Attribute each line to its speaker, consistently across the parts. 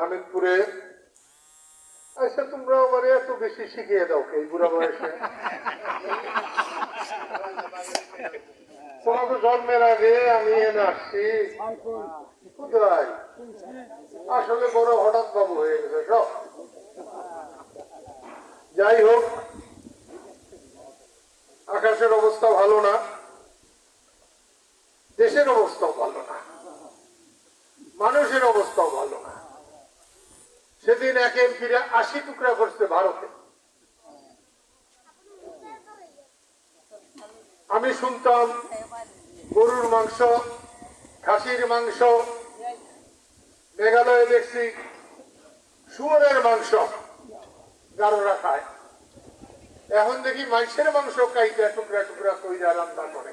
Speaker 1: হামিদপুরে আচ্ছা তোমরা আমার এত বেশি শিখিয়ে দাও এই বুড়া বয়সে? তোমাকে জন্মের আগে আমি এনে আসছি আসলে বড় হঠাৎ বাবু হয়ে গেছে, সব। যাই হোক, আকাশের অবস্থা ভালো না। দেশের অবস্থাও ভালো না মানুষের অবস্থাও ভালো না সেদিন এক এমপিরা আশি টুকরা করছে ভারতে। আমি শুনতাম, গরুর মাংস, খাসির মাংস, মেঘালয়ে দেখছি, শুয়োরের মাংস গারোরা খায়। এখন দেখি মাংসের মাংস কাইটা টুকরা টুকরা কইরা রান্না করে।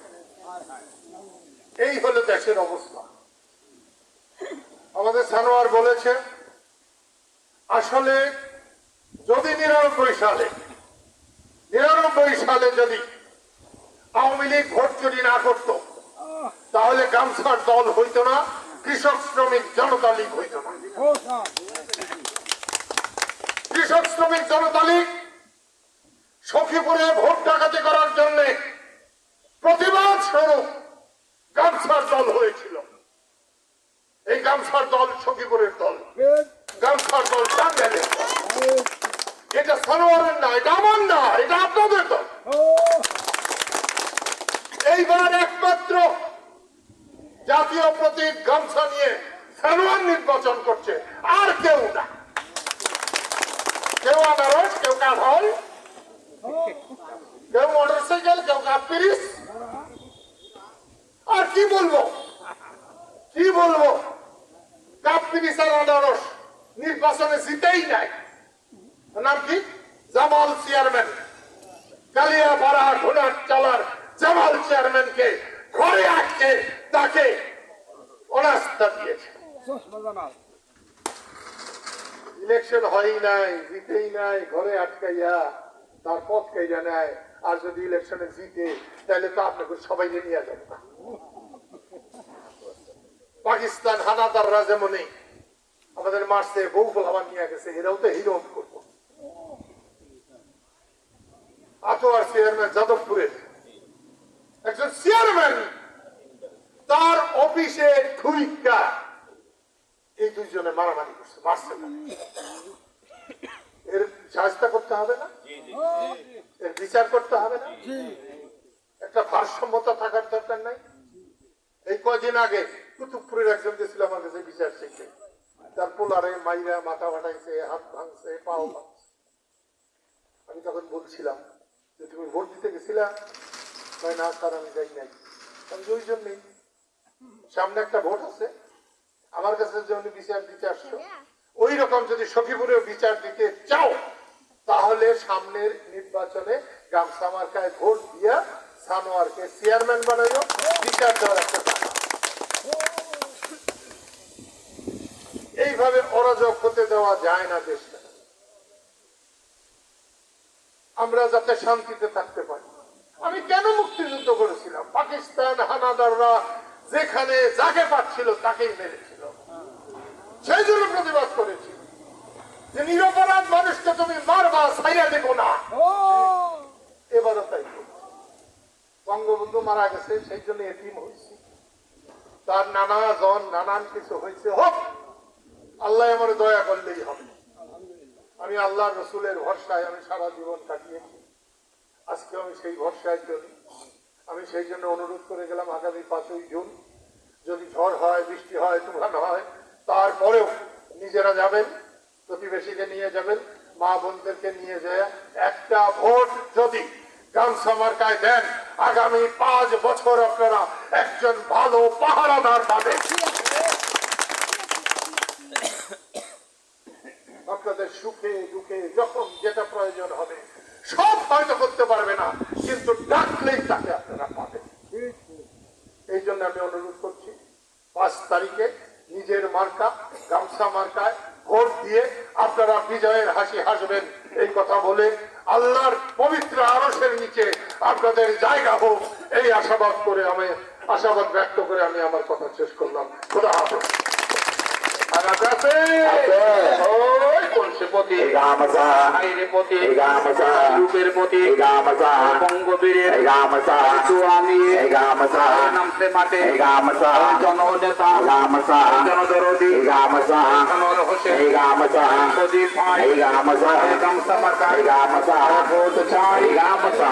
Speaker 1: এই হলো দেশের অবস্থা। আমাদের সানোয়ার বলেছে আসলে যদি নিরানব্বই সালে নিরানব্বই সালে যদি আওয়ামী লীগ ভোট চুরি না করত, তাহলে গামছার দল হইতো না, কৃষক শ্রমিক জনতা লীগ হইতো না। কৃষক শ্রমিক জনতা লীগ সখীপুরে ভোট ডাকাতি করার জন্য প্রতিবাদ স্বরূপ গামছার দল হয়েছিল। এই গামছার দল সখীপুরের দল। গামছার দল এটা সানোয়ারের না এটা আমার না এটা আপনাদের দল এইবার একমাত্র জাতীয় প্রতীক গামছা নিয়ে সানোয়ার নির্বাচন করছে আর কেউ না কেউ আনারস কেউ কাঁঠাল কেউ মোটরসাইকেল কেউ কাপিরিস আর কি বলব? কি বলব কাপিরিস আর আনারস নির্বাচনে নাই। নাম কি? জামাল চেয়ারম্যান। কালিয়া পাড়া ঘোড়ার চালার জামাল চেয়ারম্যানকে ঘরে আটকে তাকে অনাস্থা দিয়েছে। ইলেকশন হয় নাই, জিতেই নাই, ঘরে আটকাইয়া তার পথ কাইয়া নেয়। আর যদি ইলেকশনে জিতে তাহলে তো আপনাকে সবাই নিয়ে যাবে। পাকিস্তান হানাদাররা যেমনই আমাদের মারছে বউ ফলাবার নিয়ে গেছে এরাও তো হিরোপ করব। আটোয়ার চেয়ারম্যান যাদবপুরের একজন চেয়ারম্যান তার অফিসে ঢুইকা এই দুইজনে মারামারি করছে মারছে না। এর সাহায্য করতে হবে না? এর বিচার করতে হবে না? একটা ভারসাম্যতা থাকার দরকার নাই? এই কদিন আগে কুতুবপুরের একজন গেছিল আমার কাছে বিচার শিখতে তার পোলারে মাইরা মাথা ফাটাইছে হাত ভাঙছে পাও ভাঙছে। আমি তখন বলছিলাম যে তুমি ভোট দিতে গেছিলা? কয় না স্যার আমি যাই নাই। আমি ওই জন্যই। সামনে একটা ভোট আছে। আমার কাছে যে উনি বিচার দিতে আসছো ওই রকম যদি সখীপুরেও বিচার দিতে চাও তাহলে সামনের নির্বাচনে গামছা মার্কায় ভোট দিয়া সানোয়ারকে চেয়ারম্যান বানাইও বিচার দেওয়ার একটা কথা। এইভাবে অরাজক হতে দেওয়া যায় না দেশটা আমরা যাতে শান্তিতে থাকতে পারি। আমি কেন মুক্তিযুদ্ধ করেছিলাম? পাকিস্তান হানাদাররা যেখানে যাকে পাচ্ছিল তাকেই মেরেছিল। সেই জন্য প্রতিবাদ করেছি। যে নিরপরাধ মানুষকে তুমি মারবা ছাইয়া দেব না। এবারও তাই বঙ্গবন্ধু মারা গেছে সেই জন্য এটিম হয়েছি। তার নানা জন নানান কিছু হয়েছে। হোক আল্লাহ আমার দয়া করলেই হবে। আমি আল্লাহ রসুলের ভরসায় আমি সারা জীবন কাটিয়েছি। আজকে আমি সেই ভরসায় চলি আমি সেই জন্য অনুরোধ করে গেলাম, আগামী পাঁচই জুন যদি ঝড় হয়, বৃষ্টি হয়, তুফান হয়, তারপরেও নিজেরা যাবেন, প্রতিবেশীকে নিয়ে যাবেন, মা বোনদেরকে নিয়ে যায়। একটা ভোট যদি গামছা মার্কায় দেন, আগামী পাঁচ বছর আপনারা একজন ভালো পাহারাদার পাবেন আপনাদের সুখে দুঃখে যখন যেটা প্রয়োজন হবে সব হয়তো করতে পারবে না কিন্তু ডাকলেই তাকে আপনারা পাবেন। এই জন্য আমি অনুরোধ করছি পাঁচ তারিখে নিজের মার্কা গামছা মার্কায় ভোট দিয়ে আপনারা বিজয়ের হাসি হাসবেন। এই কথা বলে আল্লাহর পবিত্র আরসের নিচে আপনাদের জায়গা হোক এই আশাবাদ করে আমি আশাবাদ ব্যক্ত করে আমি আমার কথা শেষ করলাম। খোদা হাফেজ। আর আছে
Speaker 2: ভাইয়ের প্রতি
Speaker 3: এই গামছা
Speaker 2: রূপের
Speaker 3: গামছা
Speaker 2: বঙ্গবীরের
Speaker 3: গামছা
Speaker 2: নামতে মাঠে জননেতা জনদরদি আনোয়ার হোসেন প্রদীপ ভাই
Speaker 3: এই গামছা গামছা